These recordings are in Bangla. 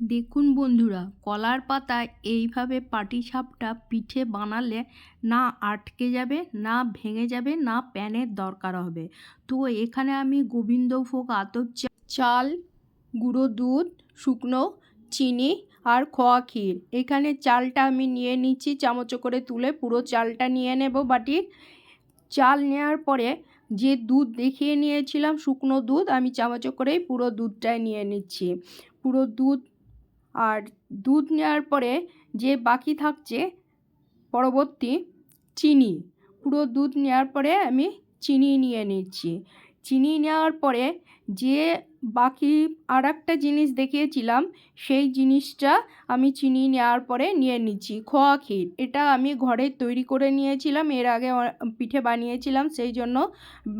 দেখুন বন্ধুরা, কলার পাতায় এইভাবে পাটিসাপটা পিঠে বানালে না আটকে যাবে, না ভেঙে যাবে, না প্যানের দরকার হবে। তো এখানে আমি গোবিন্দভোগ আতপ চাল, গুঁড়ো দুধ, শুকনো চিনি আর খোয়া ক্ষীর। এখানে চালটা আমি নিয়ে নিচ্ছি, চামচ করে তুলে পুরো চালটা নিয়ে নেব বাটির। চাল নেওয়ার পরে যে দুধ দেখিয়ে নিয়েছিলাম, শুকনো দুধ, আমি চামচ করেই পুরো দুধটাই নিয়ে নিচ্ছি। পুরো দুধ আর দুধ নেওয়ার পরে যে বাকি থাকছে পরবর্তী চিনি। পুরো দুধ নেওয়ার পরে আমি চিনি নিয়ে নিচ্ছি। চিনি নেওয়ার পরে যে বাকি আর একটা জিনিস দেখিয়েছিলাম, সেই জিনিসটা আমি চিনি নেওয়ার পরে নিয়ে নিচ্ছি। খোয়া ক্ষীর, এটা আমি ঘরে তৈরি করে নিয়েছিলাম, এর আগে পিঠে বানিয়েছিলাম, সেই জন্য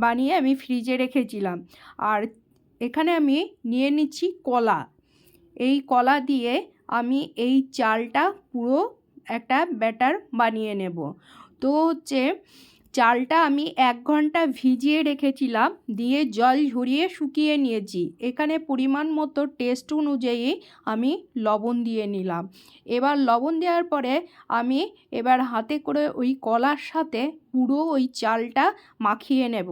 বানিয়ে আমি ফ্রিজে রেখেছিলাম। আর এখানে আমি নিয়ে নিচ্ছি কলা। এই কলা দিয়ে আমি এই চালটা পুরো একটা ব্যাটার বানিয়ে নেব। তো হচ্ছে চালটা আমি এক ঘণ্টা ভিজিয়ে রেখেছিলাম, দিয়ে জল ঝরিয়ে শুকিয়ে নিয়েছি। এখানে পরিমাণ মতো টেস্ট অনুযায়ী আমি লবণ দিয়ে নিলাম। এবার লবণ দেওয়ার পরে আমি এবার হাতে করে ওই কলার সাথে পুরো ওই চালটা মাখিয়ে নেব।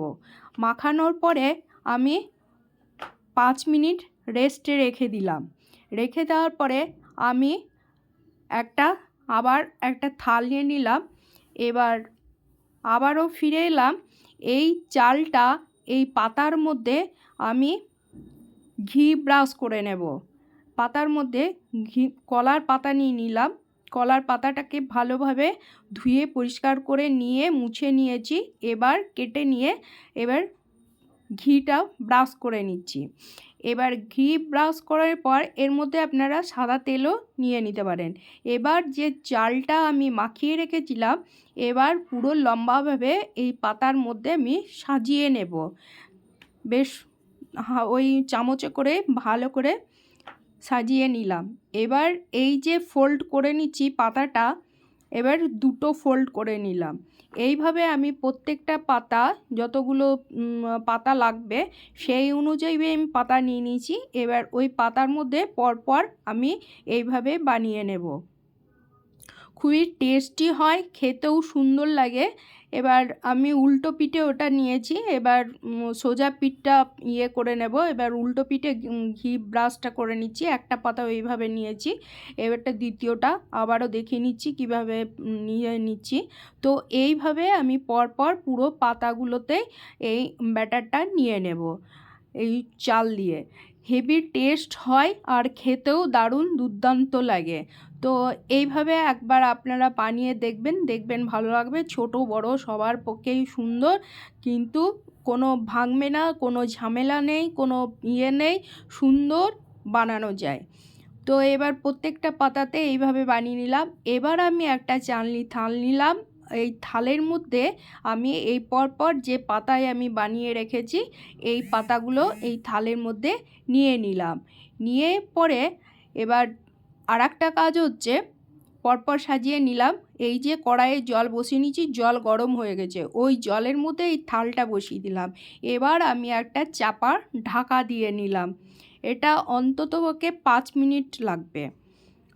মাখানোর পরে আমি পাঁচ মিনিট রেস্টে রেখে দিলাম। রেখে দেওয়ার পরে আমি একটা, আবার একটা থাল নিয়ে নিলাম। এবার আবারও ফিরে এলাম। এই চালটা এই পাতার মধ্যে আমি ঘি ব্রাশ করে নেব। পাতার মধ্যে ঘি, কলার পাতা নিয়ে নিলাম। কলার পাতাটাকে ভালোভাবে ধুয়ে পরিষ্কার করে নিয়ে মুছে নিয়েছি। এবার কেটে নিয়ে এবার ঘিটা ব্রাশ করে নিচ্ছি। এবার ঘি ব্রাশ করার পর এর মধ্যে আপনারা সাদা তেলও নিয়ে নিতে পারেন। এবার যে চালটা আমি মাখিয়ে রেখেছিলাম, এবার পুরো লম্বাভাবে এই পাতার মধ্যে আমি সাজিয়ে নেব। বেশ ওই চামচে করে ভালো করে সাজিয়ে নিলাম। এবার এই যে ফোল্ড করে নিচ্ছি পাতাটা এবার দুটো ফোল্ড করে নিলাম। এইভাবে আমি প্রত্যেকটা পাতা, যতগুলো পাতা লাগবে, সেই অনুযায়ী আমি পাতা নিয়ে নিয়েছি। এবার ওই পাতার মধ্যে পরপর আমি এইভাবে বানিয়ে নেব। খুবই টেস্টি হয়, খেতেও সুন্দর লাগে। এবার আমি উল্টো পিঠে ওটা নিয়েছি, এবার সোজা পিঠটা ইয়ে করে নেব। এবার উল্টো পিঠে ঘি ব্রাশটা করে নিচ্ছি, একটা পাতা ওইভাবে নিয়েছি। এবারটা দ্বিতীয়টা আবারও দেখে নিচ্ছি, কীভাবে নিয়ে নিচ্ছি। তো এইভাবে আমি পরপর পুরো পাতাগুলোতে এই ব্যাটারটা নিয়ে নেব, এই চাল দিয়ে। হেভি টেস্ট হয় আর খেতেও দারুণ দুর্দান্ত লাগে। তো এইভাবে একবার আপনারা বানিয়ে দেখবেন দেখবেন ভালো লাগবে। ছোট, বড়, সবার পক্ষেই সুন্দর, কিন্তু কোনো ভাঙবে না, কোনো ঝামেলা নেই, কোনো ইয়ে নেই, সুন্দর বানানো যায়। তো এবার প্রত্যেকটা পাতাতে এইভাবে বানিয়ে নিলাম। এবার আমি একটা চালনি থাল নিলাম। এই থালের মধ্যে আমি এই পরপর যে পাতায় আমি বানিয়ে রেখেছি, এই পাতাগুলো এই থালের মধ্যে নিয়ে নিলাম। নিয়ে পরে এবার আর একটা কাজ হচ্ছে, পরপর সাজিয়ে নিলাম। এই যে কড়াইয়ে জল বসিয়ে নিয়েছি, জল গরম হয়ে গেছে। ওই জলের মধ্যে এই থালটা বসিয়ে দিলাম। এবার আমি একটা চাপা ঢাকা দিয়ে নিলাম। এটা অন্ততপক্ষে পাঁচ মিনিট লাগবে।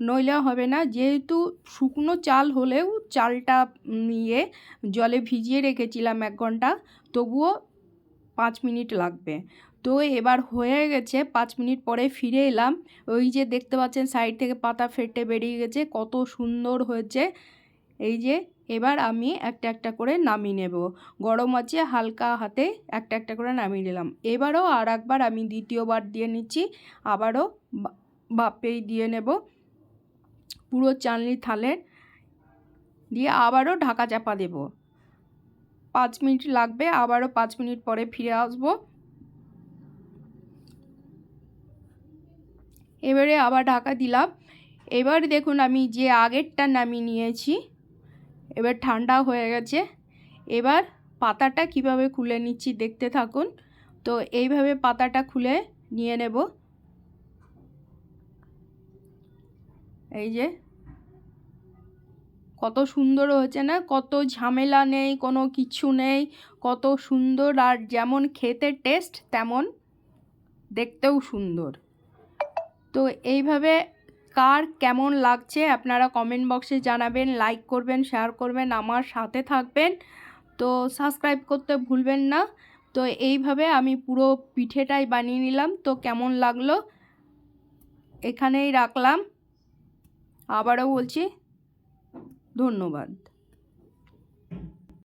নইলে হবে না। যেহেতু শুকনো চাল হলেও চালটা নিয়ে জলে ভিজিয়ে রেখেছিলাম এক ঘণ্টা, তবুও পাঁচ মিনিট লাগবে। তো এবার হয়ে গেছে, পাঁচ মিনিট পরে ফিরে এলাম। ওই যে দেখতে পাচ্ছেন, সাইড থেকে পাতা ফেটে বেরিয়ে গেছে, কত সুন্দর হয়েছে। এই যে এবার আমি একটা একটা করে নামিয়ে নেব। গরম আছে, হালকা হাতে একটা একটা করে নামিয়ে নিলাম। এবারও আর একবার আমি দ্বিতীয়বার দিয়ে নিচ্ছি, আবারও বাপেই দিয়ে নেব। পুরো চালনি থালের দিয়ে আবারও ঢাকা চাপা দেব। পাঁচ মিনিট লাগবে, আবারও পাঁচ মিনিট পরে ফিরে আসব। এবারে আবার ঢাকা দিলাম। এবার দেখুন আমি যে আগেরটা নামিয়ে নিয়েছি, এবার ঠান্ডা হয়ে গেছে। এবার পাতাটা কীভাবে খুলে নিচ্ছি দেখতে থাকুন। তো এইভাবে পাতাটা খুলে নিয়ে নেব। এই যে, কত সুন্দর হয়েছে না? কত ঝামেলা নেই, কোনো কিছু নেই, কত সুন্দর আর যেমন খেতে টেস্ট তেমন দেখতেও সুন্দর। তো এইভাবে কার কেমন লাগছে আপনারা কমেন্ট বক্সে জানাবেন লাইক করবেন শেয়ার করবেন, আমার সাথে থাকবেন। তো সাবস্ক্রাইব করতে ভুলবেন না। তো এইভাবে আমি পুরো পিঠেটাই বানিয়ে নিলাম। তো কেমন লাগল? এখানেই রাখলাম। আবারও বলছি ধন্যবাদ।